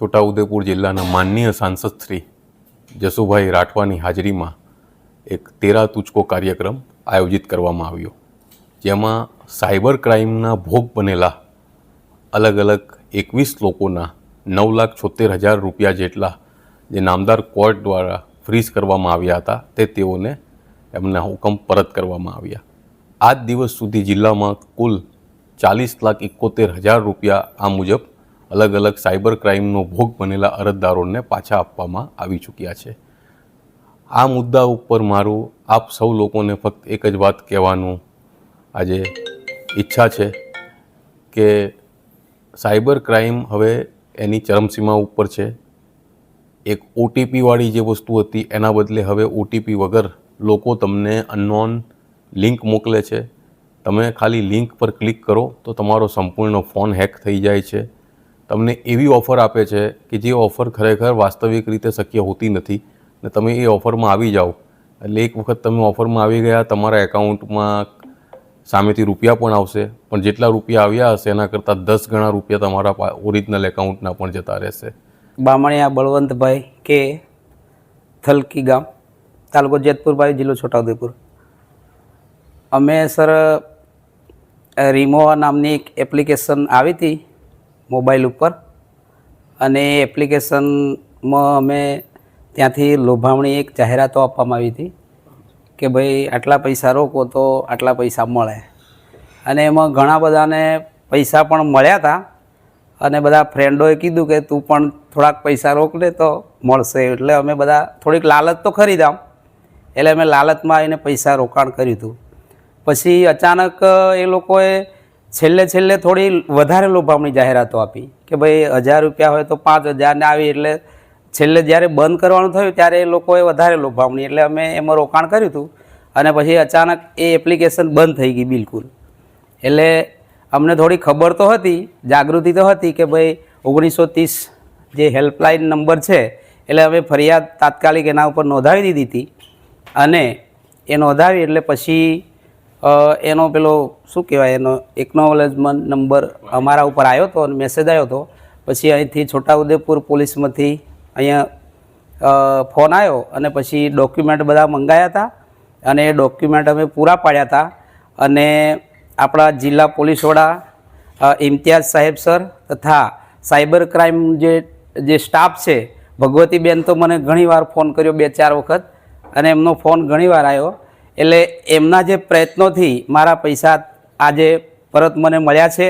છોટાઉદેપુર જિલ્લાના માનનીય સાંસદ શ્રી જસુભાઈ રાઠવાની હાજરીમાં એક તેરા તુચકો કાર્યક્રમ આયોજિત કરવામાં આવ્યો. જેમાં સાયબર ક્રાઇમના ભોગ બનેલા અલગ અલગ એકવીસ લોકોના નવ લાખ છોતેર હજાર રૂપિયા જેટલા જે નામદાર કોર્ટ દ્વારા ફ્રીઝ કરવામાં આવ્યા હતા તે તેઓને એમના હુકમ પરત કરવામાં આવ્યા. આજ દિવસ સુધી જિલ્લામાં કુલ ચાલીસ લાખ એકોતેર હજાર રૂપિયા આ મુજબ અલગ અલગ સાયબર ક્રાઇમનો ભોગ બનેલા અરજદારોને પાછા આપવામાં આવી ચૂક્યા છે. આ મુદ્દા ઉપર મારું, આપ સૌ લોકોને ફક્ત એક જ વાત કહેવાનું આજે ઈચ્છા છે કે સાયબર ક્રાઇમ હવે એની ચરમસીમા ઉપર છે. એક ઓટીપીવાળી જે વસ્તુ હતી એના બદલે હવે ઓટીપી વગર લોકો તમને અનનોન લિંક મોકલે છે. તમે ખાલી લિંક પર ક્લિક કરો તો તમારો સંપૂર્ણ ફોન હેક થઈ જાય છે. તમને એવી ઓફર આપે છે કે જે ઓફર ખરેખર વાસ્તવિક રીતે શક્ય હોતી નથી ને તમે એ ઓફરમાં આવી જાઓ. એટલે એક વખત તમે ઓફરમાં આવી ગયા, તમારા એકાઉન્ટમાં સામેથી રૂપિયા પણ આવશે, પણ જેટલા રૂપિયા આવ્યા હશે, એના કરતાં દસ ગણા રૂપિયા તમારા ઓરિજિનલ એકાઉન્ટના પણ જતા રહેશે. બામણિયા બળવંતભાઈ કે થલકી ગામ, તાલુકો જેતપુરભાઈ જિલ્લો છોટાઉદેપુર. અમે સર રીમોવા નામની એક એપ્લિકેશન આવી હતી મોબાઈલ ઉપર. અને એ એપ્લિકેશનમાં અમે ત્યાંથી લોભામણી એક જાહેરાતો આપવામાં આવી હતી કે ભાઈ આટલા પૈસા રોકો તો આટલા પૈસા મળે. અને એમાં ઘણા બધાને પૈસા પણ મળ્યા હતા. અને બધા ફ્રેન્ડોએ કીધું કે તું પણ થોડાક પૈસા રોક લે તો મળશે. એટલે અમે બધા થોડીક લાલચ તો ખરી એટલે અમે લાલચમાં આવીને પૈસા રોકાણ કર્યું હતું. પછી અચાનક એ લોકોએ છેલ્લે છેલ્લે થોડી વધારે લોભામણી જાહેરાતો આપી કે ભાઈ હજાર રૂપિયા હોય તો પાંચ હજારને આવી એટલે છેલ્લે જ્યારે બંધ કરવાનું થયું ત્યારે એ લોકોએ વધારે લોભામણી એટલે અમે એમાં રોકાણ કર્યું હતું અને પછી અચાનક એ એપ્લિકેશન બંધ થઈ ગઈ બિલકુલ. એટલે અમને થોડી ખબર તો હતી, જાગૃતિ તો હતી કે ભાઈ ઓગણીસો ત્રીસ જે હેલ્પલાઇન નંબર છે એટલે અમે ફરિયાદ તાત્કાલિક એના ઉપર નોંધાવી દીધી હતી અને એ નોંધાવી એટલે પછી એનો પેલો, શું કહેવાય, એનો એકનોલેજમેન્ટ નંબર અમારા ઉપર આવ્યો હતો અને મેસેજ આવ્યો હતો પછી અહીંથી છોટાઉદેપુર પોલીસમાંથી અહીંયા ફોન આવ્યો અને પછી ડોક્યુમેન્ટ બધા મંગાયા હતા. અને એ ડોક્યુમેન્ટ અમે પૂરા પાડ્યા હતા. અને આપણા જિલ્લા પોલીસ વડા ઇમ્તિયાઝ સાહેબ સર તથા સાયબર ક્રાઇમ જે જે સ્ટાફ છે, ભગવતીબેન તો મને ઘણીવાર ફોન કર્યો બે ચાર વખત. અને એમનો ફોન ઘણીવાર આવ્યો એટલે એમના જે પ્રયત્નોથી મારા પૈસા આજે પરત મને મળ્યા છે.